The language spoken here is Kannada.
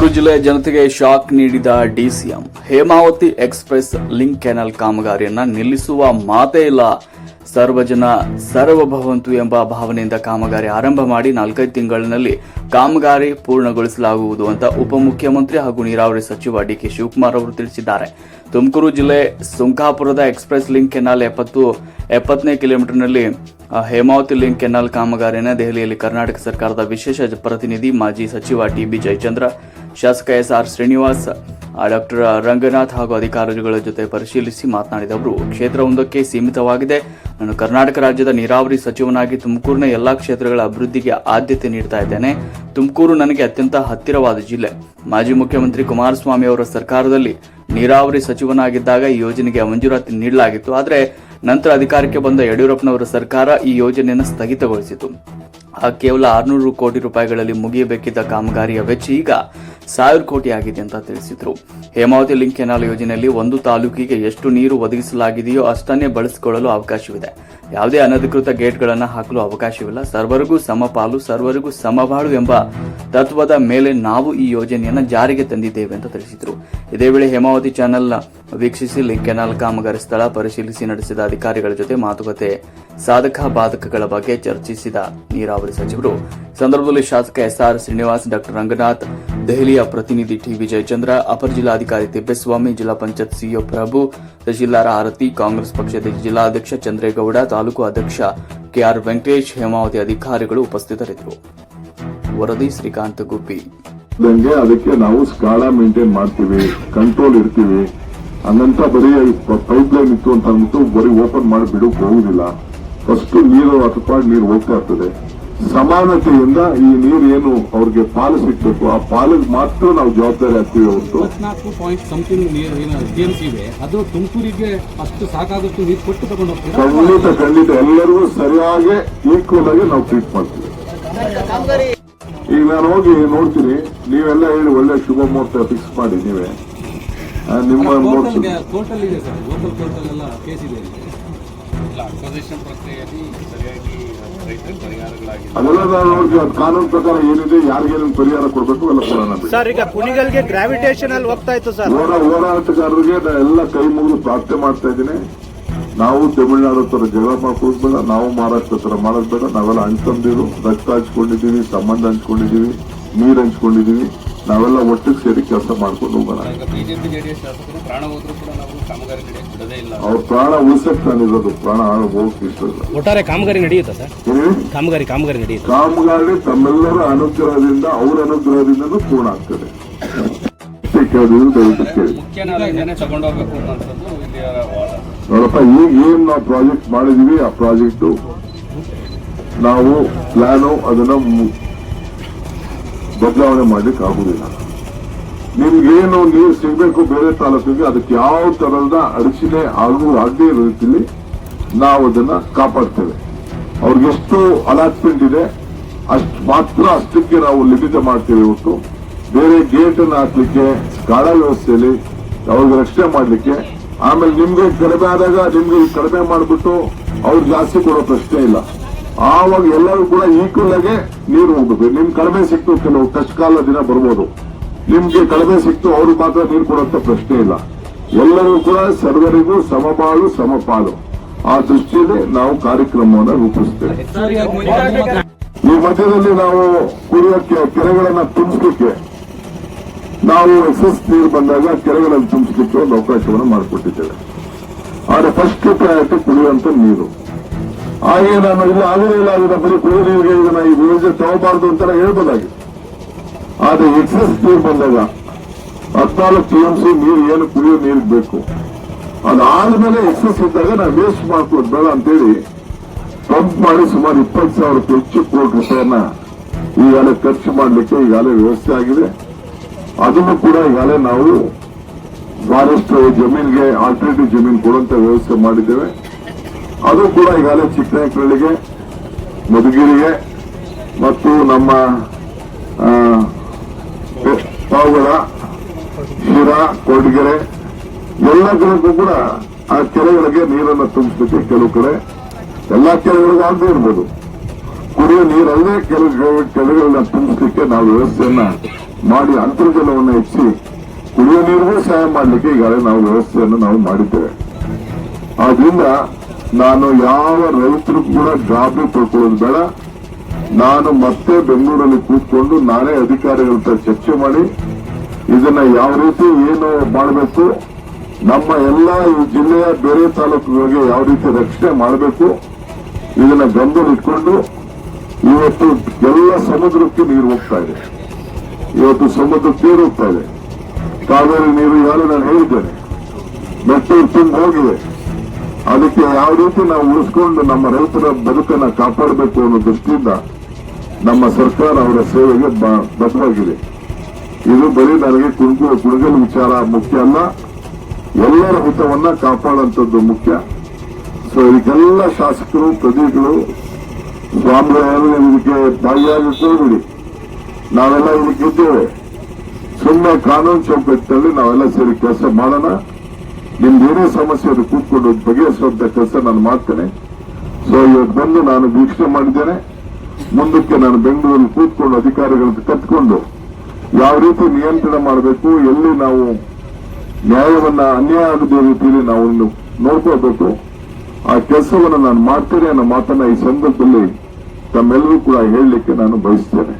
ತುಮಕೂರು ಜಿಲ್ಲೆಯ ಜನತೆಗೆ ಶಾಕ್ ನೀಡಿದ DCM Hemavati express link canal ಕಾಮಗಾರಿಯನ್ನ ನಿಲ್ಲಿಸುವ ಮಾತೇ ಇಲ್ಲ. ಸರ್ವಜನ ಸರ್ವಭವಂತು ಎಂಬ ಭಾವನೆಯಿಂದ ಕಾಮಗಾರಿ ಆರಂಭ ಮಾಡಿ ನಾಲ್ಕೈದು ತಿಂಗಳಿನಲ್ಲಿ ಕಾಮಗಾರಿ ಪೂರ್ಣಗೊಳಿಸಲಾಗುವುದು ಅಂತ ಉಪಮುಖ್ಯಮಂತ್ರಿ ಹಾಗೂ ನೀರಾವರಿ ಸಚಿವ ಡಿಕೆ ಶಿವಕುಮಾರ್ ಅವರು ತಿಳಿಸಿದ್ದಾರೆ. ತುಮಕೂರು ಜಿಲ್ಲೆ ಸುಂಕಾಪುರದ ಎಕ್ಸ್ಪ್ರೆಸ್ ಲಿಂಕ್ ಕೆನಾಲ್ ಎಪ್ಪತ್ತು, ಎಪ್ಪತ್ತನೇ ಕಿಲೋಮೀಟರ್ನಲ್ಲಿ ಹೇಮಾವತಿ ಲಿಂಕ್ ಕೆನಾಲ್ ಕಾಮಗಾರಿಯನ್ನು ದೆಹಲಿಯಲ್ಲಿ ಕರ್ನಾಟಕ ಸರ್ಕಾರದ ವಿಶೇಷ ಪ್ರತಿನಿಧಿ ಮಾಜಿ ಸಚಿವ ಟಿಬಿ ಜಯಚಂದ್ರ ಶಾಸಕ S R Srinivas doctor Ranganath ಹಾಗೂ ಅಧಿಕಾರಿಗಳ ಜೊತೆ ಪರಿಶೀಲಿಸಿ ಮಾತನಾಡಿದ ಅವರು, ಕ್ಷೇತ್ರವೊಂದಕ್ಕೆ ಸೀಮಿತವಾಗಿದೆ. ನಾನು ಕರ್ನಾಟಕ ರಾಜ್ಯದ ನೀರಾವರಿ ಸಚಿವನಾಗಿ ತುಮಕೂರಿನ ಎಲ್ಲಾ ಕ್ಷೇತ್ರಗಳ ಅಭಿವೃದ್ಧಿಗೆ ಆದ್ಯತೆ ನೀಡ್ತಾ ಇದ್ದೇನೆ. ತುಮಕೂರು ನನಗೆ ಅತ್ಯಂತ ಹತ್ತಿರವಾದ ಜಿಲ್ಲೆ. ಮಾಜಿ ಮುಖ್ಯಮಂತ್ರಿ ಕುಮಾರಸ್ವಾಮಿ ಅವರ ಸರ್ಕಾರದಲ್ಲಿ ನೀರಾವರಿ ಸಚಿವನಾಗಿದ್ದಾಗ ಈ ಯೋಜನೆಗೆ ಮಂಜೂರಾತಿ ನೀಡಲಾಗಿತ್ತು. ಆದರೆ ನಂತರ ಅಧಿಕಾರಕ್ಕೆ ಬಂದ ಯಡಿಯೂರಪ್ಪನವರ ಸರ್ಕಾರ ಈ ಯೋಜನೆಯನ್ನು ಸ್ಥಗಿತಗೊಳಿಸಿತು. ಕೇವಲ ಆರುನೂರು ಕೋಟಿ ರೂಪಾಯಿಗಳಲ್ಲಿ ಮುಗಿಯಬೇಕಿದ್ದ ಕಾಮಗಾರಿಯ ವೆಚ್ಚ ಈಗ ಸಾವಿರ ಕೋಟಿ ಆಗಿದೆ ಅಂತ ತಿಳಿಸಿದರು. ಹೇಮಾವತಿ ಲಿಂಕ್ ಕೆನಾಲ್ ಯೋಜನೆಯಲ್ಲಿ ಒಂದು ತಾಲೂಕಿಗೆ ಎಷ್ಟು ನೀರು ಒದಗಿಸಲಾಗಿದೆಯೋ ಅಷ್ಟನ್ನೇ ಬಳಸಿಕೊಳ್ಳಲು ಅವಕಾಶವಿದೆ. ಯಾವುದೇ ಅನಧಿಕೃತ ಗೇಟ್ಗಳನ್ನು ಹಾಕಲು ಅವಕಾಶವಿಲ್ಲ. ಸರ್ವರಿಗೂ ಸಮಪಾಲು ಸರ್ವರಿಗೂ ಸಮಬಾಳು ಎಂಬ ತತ್ವದ ಮೇಲೆ ನಾವು ಈ ಯೋಜನೆಯನ್ನು ಜಾರಿಗೆ ತಂದಿದ್ದೇವೆ ಅಂತ ತಿಳಿಸಿದರು. ಇದೇ ವೇಳೆ ಹೇಮಾವತಿ ಚಾನೆಲ್ ವೀಕ್ಷಿಸಿ ಕೆನಾಲ್ ಕಾಮಗಾರಿ ಸ್ಥಳ ಪರಿಶೀಲಿಸಿ ನಡೆಸಿದ ಅಧಿಕಾರಿಗಳ ಜೊತೆ ಮಾತುಕತೆ ಸಾಧಕ ಬಾಧಕಗಳ ಬಗ್ಗೆ ಚರ್ಚಿಸಿದ ನೀರಾವರಿ ಸಚಿವರು. ಸಂದರ್ಭದಲ್ಲಿ ಶಾಸಕ ಎಸ್ಆರ್ ಶ್ರೀನಿವಾಸ್ ಡಾಕ್ಟರ್ ರಂಗನಾಥ್, ದೆಹಲಿಯ ಪ್ರತಿನಿಧಿ ಟಿ. ವಿಜಯಚಂದ್ರ, ಅಪರ ಜಿಲ್ಲಾಧಿಕಾರಿ ತಿಪ್ಪೇಸ್ವಾಮಿ, ಜಿಲ್ಲಾ ಪಂಚಾಯತ್ ಸಿಇಒ ಪ್ರಭು, ತಹಶೀಲ್ದಾರ್ ಆರತಿ, ಕಾಂಗ್ರೆಸ್ ಪಕ್ಷದ ಜಿಲ್ಲಾಧ್ಯಕ್ಷ ಚಂದ್ರೇಗೌಡ ತಾಲೂಕು ಅಧ್ಯಕ್ಷ ಕೆಆರ್ ವೆಂಕಟೇಶ್ ಹೇಮಾವತಿ ಅಧಿಕಾರಿಗಳು ಉಪಸ್ಥಿತರಿದ್ದರು. ವರದಿ ಶ್ರೀಕಾಂತ್ ಗುಬ್ಬಿ ಅದಕ್ಕೆ ನಾವು ಸ್ಕಾಡ ಮೇಂಟೈನ್ ಮಾಡ್ತೀವಿ, ಕಂಟ್ರೋಲ್ ಇರ್ತೀವಿ. ಹಂಗಂತ ಬರೀ ಪೈಪ್ ಲೈನ್ ಇತ್ತು ಅಂತ ಅಂದ್ಬಿಟ್ಟು ಬರೀ ಓಪನ್ ಮಾಡಿ ಬಿಡೋಕೆ ಹೋಗುದಿಲ್ಲ. ಫಸ್ಟ್ ನೀರು ಅಥವಾ ನೀರು ಹೋಗ್ತಾ ಇರ್ತದೆ. ಸಮಾನತೆಯಿಂದ ಈ ನೀರೇನು ಅವ್ರಿಗೆ ಪಾಲು ಸಿಗ್ಬೇಕು ಆ ಪಾಲಿಗೆ ಮಾತ್ರ ನಾವು ಜವಾಬ್ದಾರಿ ಆಗ್ತೀವಿ ಹೊರತು. ಪಾಯಿಂಟ್ ಸಮಥಿಂಗ್ ನೀರು ಇದೆ ಅದು ತುಮಕೂರಿಗೆ ಅಷ್ಟು ಸಾಕಾಗುತ್ತೆ ನೀರು ಕೊಟ್ಟು ತಗೊಂಡು ಖಂಡಿತ ಖಂಡಿತ ಎಲ್ಲರಿಗೂ ಸರಿಯಾಗಿ ಈಕ್ವಲ್ ಆಗಿ ನಾವು ಟ್ರೀಟ್ ಮಾಡ್ತೀವಿ. ಈಗ ನಾನು ಹೋಗಿ ನೋಡ್ತೀನಿ ನೀವೆಲ್ಲ ಹೇಳಿ ಒಳ್ಳೆ ಶುಭ ಮುಹೂರ್ತ ಫಿಕ್ಸ್ ಮಾಡಿ ನೀವೇ. ನಿಮ್ಮ ಟೋಟಲ್ ಇದೆ ಸರ್ ಟೋಟಲ್ ಟೋಟಲ್ ಎಲ್ಲ ಕೇಸ್ ಇದೆ. ಕಾನೂನು ಪ್ರಕಾರ ಏನಿದೆ ಯಾರಿಗೇನು ಪರಿಹಾರ ಕೊಡಬೇಕು ಎಲ್ಲ ಕೊಡೋಣ. ಸರ್ ಈಗ ಕುಣಿಗಲ್ಗೆ ಗ್ರಾವಿಟೇಷನ್ ಅಲ್ಲಿ ಹೋಗ್ತಾ ಇತ್ತು ಸರ್. ಹೋರಾ ಹೋರಾಟಗಾರರಿಗೆ ನಾ ಎಲ್ಲ ಕೈ ಮುಗಿದು ಪ್ರಾರ್ಥನೆ ಮಾಡ್ತಾ ಇದ್ದೀನಿ. ನಾವು ತಮಿಳುನಾಡು ತರ ಜಗಳ ಮಾಡ್ಕೊಳ್ಳೋದು ಬೇಡ ನಾವು ಮಹಾರಾಷ್ಟ್ರ ತರ ಮಾಡೋದು ಬೇಡ. ನಾವೆಲ್ಲ ಹಂಚ್ಕೊಂಡಿರು ರಕ್ತ ಹಂಚ್ಕೊಂಡಿದ್ದೀವಿ ಸಂಬಂಧ ಹಂಚ್ಕೊಂಡಿದ್ದೀವಿ ನೀರು ಹಂಚ್ಕೊಂಡಿದೀವಿ ನಾವೆಲ್ಲ ಒಟ್ಟಿಗೆ ಸೇರಿ ಕೆಲಸ ಮಾಡ್ಕೊಂಡು ಹೋಗೋಣ. ಅವ್ರ ಪ್ರಾಣ ಉಳಿಸಕ್ ನಾನಿರೋದು ಪ್ರಾಣ ಹೋಗಕ್ಕೆ ಇಷ್ಟ ಒಟ್ಟಾರೆ ಕಾಮಗಾರಿ ನಡೆಯುತ್ತಾ ಸರ್? ಕಾಮಗಾರಿ ಕಾಮಗಾರಿ ನಡೆಯುತ್ತೆ? ಕಾಮಗಾರಿ ತಮ್ಮೆಲ್ಲರ ಅನುಗ್ರಹದಿಂದ ಅವ್ರ ಅನುಗ್ರಹದಿಂದನೂ ಪೂರ್ಣ ಆಗ್ತದೆ. ನೋಡಪ್ಪ ಈಗ ಏನ್ ನಾವು ಪ್ರಾಜೆಕ್ಟ್ ಮಾಡಿದೀವಿ ಆ ಪ್ರಾಜೆಕ್ಟ್ ನಾವು ಪ್ಲಾನು ಅದನ್ನ ಮು- ಬದಲಾವಣೆ ಮಾಡ್ಲಿಕ್ಕೆ ಆಗುದಿಲ್ಲ. ನಿಮ್ಗೇನು ನೀರು ಸಿಗಬೇಕು ಬೇರೆ ತಾಲೂಕಿಗೆ, ಅದಕ್ಕೆ ಯಾವ ತರಹದ ಅಡಚಣೆ ಆಗು ಆಗದೇ ಇರೋ ರೀತಿಯಲ್ಲಿ ನಾವು ಅದನ್ನ ಕಾಪಾಡ್ತೇವೆ. ಅವ್ರಿಗೆಷ್ಟು ಅಲಾಟ್ಮೆಂಟ್ ಇದೆ, ಅಷ್ಟು ಮಾತ್ರ ಅಷ್ಟಕ್ಕೆ ನಾವು ಲಿಮಿಟ್ ಮಾಡ್ತೇವೆ ಇವತ್ತು ಬೇರೆ ಗೇಟ್ ಅನ್ನು ಹಾಕ್ಲಿಕ್ಕೆ ಕಾಡ ವ್ಯವಸ್ಥೆಯಲ್ಲಿ ಅವ್ರಿಗೆ ರಕ್ಷಣೆ ಮಾಡ್ಲಿಕ್ಕೆ, ಆಮೇಲೆ ನಿಮ್ಗೆ ಕಡಿಮೆ ಆದಾಗ ನಿಮ್ಗೆ ಕಡಿಮೆ ಮಾಡಿಬಿಟ್ಟು ಅವ್ರು ಜಾಸ್ತಿ ಕೊಡೋ ಪ್ರಶ್ನೆ ಇಲ್ಲ. ಆವಾಗ ಎಲ್ಲರೂ ಕೂಡ ಈಕ್ವಲ್ ಆಗಿ ನೀರು ಹೋಗ್ಬೇಕು ನಿಮ್ ಕಡಿಮೆ ಸಿಕ್ತು ಕೆಲವು ಕಷ್ಟಕಾಲ ದಿನ ಬರ್ಬೋದು. ನಿಮ್ಗೆ ಕಡಿಮೆ ಸಿಕ್ತು, ಅವ್ರಿಗೆ ಮಾತ್ರ ನೀರು ಕೊಡುವಂತ ಪ್ರಶ್ನೆ ಇಲ್ಲ. ಎಲ್ಲರೂ ಕೂಡ ಸರ್ವರಿಗೂ ಸಮಬಾಳು ಸಮಪಾಲು ಆ ದೃಷ್ಟಿಯಲ್ಲಿ ನಾವು ಕಾರ್ಯಕ್ರಮವನ್ನು ರೂಪಿಸ್ತೇವೆ ಈ ಮಧ್ಯದಲ್ಲಿ ನಾವು ಕುಡಿಯೋಕೆ ಕೆರೆಗಳನ್ನ ತುಂಬಿಸ್ಲಿಕ್ಕೆ, ನಾವು ಎಸ್ ನೀರು ಬಂದಾಗ ಕೆರೆಗಳನ್ನು ತುಂಬಿಸ್ಲಿಕ್ಕೆ ಒಂದು ಅವಕಾಶವನ್ನು ಮಾಡಿಕೊಟ್ಟಿದ್ದೇವೆ. ಆದರೆ ಫಸ್ಟ್ ಪ್ರಯಾರಿಟಿ ಕುಡಿಯುವಂತ ನೀರು. ಹಾಗೆ ನಾನು ಇಲ್ಲ ಆಗಲೇ ಇಲ್ಲ ಅದನ್ನ ಬರೀ ಕುಡಿಯೋ ಇದನ್ನ ಈ ಯೋಜನೆ ತಗೋಬಾರ್ದು ಅಂತ ಹೇಳ್ಬೋದಾಗಿತ್ತು ಆದ್ರೆ ಎಕ್ಸಸ್ ನೀರು ಬಂದಾಗ ಹದಿನಾಲ್ಕು ಸಿ ನೀರು ಏನು ಕುಡಿಯೋ ನೀರು ಬೇಕು. ಅದಾದ್ಮೇಲೆ ಎಕ್ಸಸ್ ಇದ್ದಾಗ ನಾವು ವೇಸ್ಟ್ ಮಾಡ್ಕೊಡ್ ಬೇಡ ಅಂತೇಳಿ ಪಂಪ್ ಮಾಡಿ ಸುಮಾರು ಇಪ್ಪತ್ತು ಸಾವಿರಕ್ಕೆ ಹೆಚ್ಚು ಕೋಟಿ ರೂಪಾಯಿಯನ್ನ ಈಗಾಗಲೇ ಖರ್ಚು ಮಾಡಲಿಕ್ಕೆ ಈಗಾಗಲೇ ವ್ಯವಸ್ಥೆ ಆಗಿದೆ. ಅದನ್ನು ಕೂಡ ಈಗಾಗಲೇ ನಾವು ಫಾರೆಸ್ಟ್ ಜಮೀನಿಗೆ ಆಲ್ಟರ್ನೇಟಿವ್ ಜಮೀನು ಕೊಡುವಂತ ವ್ಯವಸ್ಥೆ ಮಾಡಿದ್ದೇವೆ. ಅದು ಕೂಡ ಈಗಾಗಲೇ ಚಿಕ್ಕನಾಯಕನಹಳ್ಳಿಗೆ ಮಧುಗಿರಿಗೆ ಮತ್ತು ನಮ್ಮ ಆ, ಪೆ- ಪಾವಗಡ ಶಿರಾ ಕೊಡಗೆರೆ ಎಲ್ಲ ಕಡೆಗೂ ಕೂಡ ಆ ಕೆರೆಗಳಿಗೆ ನೀರನ್ನು ತುಂಬಿಸಲಿಕ್ಕೆ ಕೆಲವು ಕಡೆ ಎಲ್ಲ ಕೆರೆಗಳಿಗೂ ಆಗದೆ ಇರ್ಬೋದು. ಕುಡಿಯೋ ನೀರಲ್ಲೇ ಕೆಲವು ಕೆರೆಗಳನ್ನ ತುಂಬಿಸಲಿಕ್ಕೆ ನಾವು ವ್ಯವಸ್ಥೆಯನ್ನ ಮಾಡಿ ಅಂತರ್ಜಲವನ್ನು ಹೆಚ್ಚಿ ಕುಡಿಯುವ ನೀರಿಗೂ ಸಹಾಯ ಮಾಡಲಿಕ್ಕೆ ಈಗಾಗಲೇ ನಾವು ವ್ಯವಸ್ಥೆಯನ್ನು ನಾವು ಮಾಡಿದ್ದೇವೆ. ಆದ್ರಿಂದ ನಾನು ಯಾವ ರೈತರು ಕೂಡ ಗಾಬರಿ ಪಡ್ಕೊಳ್ಳೋದು ಬೇಡ. ನಾನು ಮತ್ತೆ ಬೆಂಗಳೂರಲ್ಲಿ ಕೂತ್ಕೊಂಡು ನಾನೇ ಅಧಿಕಾರಿಗಳ ಚರ್ಚೆ ಮಾಡಿ, ಇದನ್ನ ಯಾವ ರೀತಿ ಏನು ಮಾಡಬೇಕು, ನಮ್ಮ ಎಲ್ಲ ಜಿಲ್ಲೆಯ ಬೇರೆ ತಾಲೂಕುಗಳಿಗೆ ಯಾವ ರೀತಿ ರಕ್ಷಣೆ ಮಾಡಬೇಕು, ಇದನ್ನ ಗಮನ ಇಟ್ಕೊಂಡು ಇವತ್ತು ಎಲ್ಲ ಸಮುದ್ರಕ್ಕೆ ನೀರು ಹೋಗ್ತಾ ಇದೆ. ಇವತ್ತು ಸಮುದ್ರಕ್ಕೆ ನೀರು ಹೋಗ್ತಾ ಇದೆ. ಕಾವೇರಿ ನೀರು ಯಾರು ನಾನು ಹೇಳಿದ್ದೇನೆ. ಮೆಟ್ಟೂರು ತುಂಬ ಹೋಗಿದೆ. ಅದಕ್ಕೆ ಯಾವ ರೀತಿ ನಾವು ಉಳಿಸ್ಕೊಂಡು ನಮ್ಮ ರೈತರ ಬದುಕನ್ನು ಕಾಪಾಡಬೇಕು ಅನ್ನೋ ದೃಷ್ಟಿಯಿಂದ ನಮ್ಮ ಸರ್ಕಾರ ಅವರ ಸೇವೆಗೆ ಬದ್ಧವಾಗಿದೆ. ಇದು ಬರೀ ನನಗೆ ಕುಣಕು ಕುಣಗಲ್ ವಿಚಾರ ಮುಖ್ಯ ಅಲ್ಲ. ಎಲ್ಲರ ಹಿತವನ್ನ ಕಾಪಾಡುವಂಥದ್ದು ಮುಖ್ಯ. ಸೊ ಇದಕ್ಕೆಲ್ಲ ಶಾಸಕರು ಪ್ರತಿಗಳು ಸ್ವಾಮಿಗಳು ಇದಕ್ಕೆ ಭಾಗಿಯಾಗಿಕೊಳ್ಳಬೇಡಿ ನಾವೆಲ್ಲ ಇದಕ್ಕಿದ್ದೇವೆ ಸುಮ್ಮನೆ ಕಾನೂನು ಚೌಕಟ್ಟಿನಲ್ಲಿ ನಾವೆಲ್ಲ ಸೇರಿ ಕೆಲಸ ಮಾಡೋಣ. ನಿಮ್ದು ಏನೇ ಸಮಸ್ಯೆ ಕೂತ್ಕೊಂಡು ಬಗೆಹರಿಸುವಂತ ಕೆಲಸ ನಾನು ಮಾಡ್ತೇನೆ. ಸೊ ಇವತ್ತು ಬಂದು ನಾನು ವೀಕ್ಷಣೆ ಮಾಡಿದ್ದೇನೆ. ಮುಂದಕ್ಕೆ ನಾನು ಬೆಂಗಳೂರಲ್ಲಿ ಕೂತ್ಕೊಂಡು ಅಧಿಕಾರಿಗಳನ್ನು ಕತ್ಕೊಂಡು ಯಾವ ರೀತಿ ನಿಯಂತ್ರಣ ಮಾಡಬೇಕು, ಎಲ್ಲಿ ನಾವು ನ್ಯಾಯವನ್ನ ಅನ್ಯಾಯ ಆಗದ ರೀತಿಯಲ್ಲಿ ನಾವು ನೋಡ್ಕೋಬೇಕು ಆ ಕೆಲಸವನ್ನು ನಾನು ಮಾಡ್ತೇನೆ ಅನ್ನೋ ಮಾತನ್ನ ಈ ಸಂದರ್ಭದಲ್ಲಿ ತಮ್ಮೆಲ್ಲರೂ ಕೂಡ ಹೇಳಲಿಕ್ಕೆ ನಾನು ಬಯಸ್ತೇನೆ.